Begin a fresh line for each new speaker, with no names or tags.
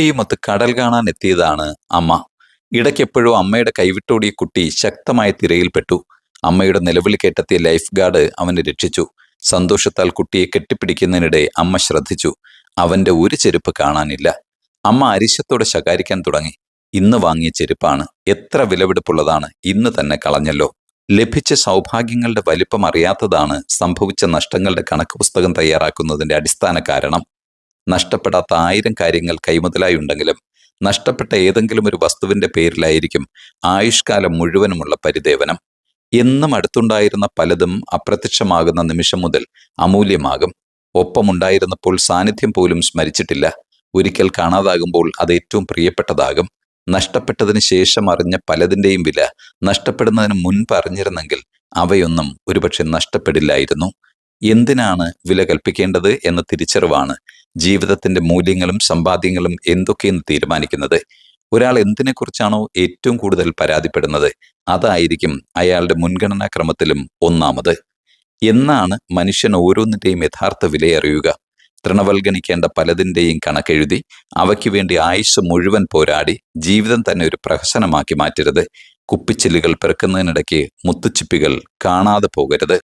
കുട്ടിയുമൊത്ത് കടൽ കാണാൻ എത്തിയതാണ് അമ്മ. ഇടയ്ക്കെപ്പോഴോ അമ്മയുടെ കൈവിട്ടോടിയ കുട്ടി ശക്തമായ തിരയിൽപ്പെട്ടു. അമ്മയുടെ നിലവിളി കേട്ടെത്തിയ ലൈഫ് ഗാർഡ് അവനെ രക്ഷിച്ചു. സന്തോഷത്താൽ കുട്ടിയെ കെട്ടിപ്പിടിക്കുന്നതിനിടെ അമ്മ ശ്രദ്ധിച്ചു. അവന്റെ ഒരു ചെരുപ്പ് കാണാനില്ല. അമ്മ അരിശത്തോടെ ശകാരിക്കാൻ തുടങ്ങി. ഇന്ന് വാങ്ങിയ ചെരുപ്പാണ്. എത്ര വിലപിടിപ്പുള്ളതാണ്. ഇന്ന് തന്നെ കളഞ്ഞല്ലോ. ലഭിച്ച സൗഭാഗ്യങ്ങളുടെ വലിപ്പം അറിയാത്തതാണ് സംഭവിച്ച നഷ്ടങ്ങളുടെ കണക്ക് പുസ്തകം തയ്യാറാക്കുന്നതിന്റെ അടിസ്ഥാന കാരണം. നഷ്ടപ്പെടാത്ത ആയിരം കാര്യങ്ങൾ കൈമുതലായി ഉണ്ടെങ്കിലും നഷ്ടപ്പെട്ട ഏതെങ്കിലും ഒരു വസ്തുവിന്റെ പേരിലായിരിക്കും ആയുഷ്കാലം മുഴുവനുമുള്ള പരിദേവനം. എന്നും അടുത്തുണ്ടായിരുന്ന പലതും അപ്രത്യക്ഷമാകുന്ന നിമിഷം മുതൽ അമൂല്യമാകും. ഒപ്പമുണ്ടായിരുന്നപ്പോൾ സാന്നിധ്യം പോലും സ്മരിച്ചിട്ടില്ല. ഒരിക്കൽ കാണാതാകുമ്പോൾ അത് ഏറ്റവും പ്രിയപ്പെട്ടതാകും. നഷ്ടപ്പെട്ടതിന് ശേഷം അറിഞ്ഞ പലതിന്റെയും വില നഷ്ടപ്പെടുന്നതിന് മുൻപ് അറിഞ്ഞിരുന്നെങ്കിൽ അവയൊന്നും ഒരുപക്ഷെ നഷ്ടപ്പെടില്ലായിരുന്നു. എന്തിനാണ് വില കൽപ്പിക്കേണ്ടത് എന്ന തിരിച്ചറിവാണ് ജീവിതത്തിന്റെ മൂല്യങ്ങളും സമ്പാദ്യങ്ങളും എന്തൊക്കെയെന്ന് തീരുമാനിക്കുന്നത്. ഒരാൾ എന്തിനെക്കുറിച്ചാണോ ഏറ്റവും കൂടുതൽ പരാതിപ്പെടുന്നത്? അതായിരിക്കും അയാളുടെ മുൻഗണനാ ക്രമത്തിലും ഒന്നാമത്. എന്നാണ് മനുഷ്യൻ ഓരോന്നിന്റെയും യഥാർത്ഥ വിലയറിയുക. തൃണവൽഗണിക്കേണ്ട പലതിന്റെയും കണക്കെഴുതി അവയ്ക്ക് വേണ്ടി ആയുസ് മുഴുവൻ പോരാടി ജീവിതം തന്നെ ഒരു പ്രഹസനമാക്കി മാറ്റരുത്. കുപ്പിച്ചില്ലുകൾ പെറുക്കുന്നതിനിടയ്ക്ക് മുത്തുച്ചിപ്പികൾ കാണാതെ പോകരുത്.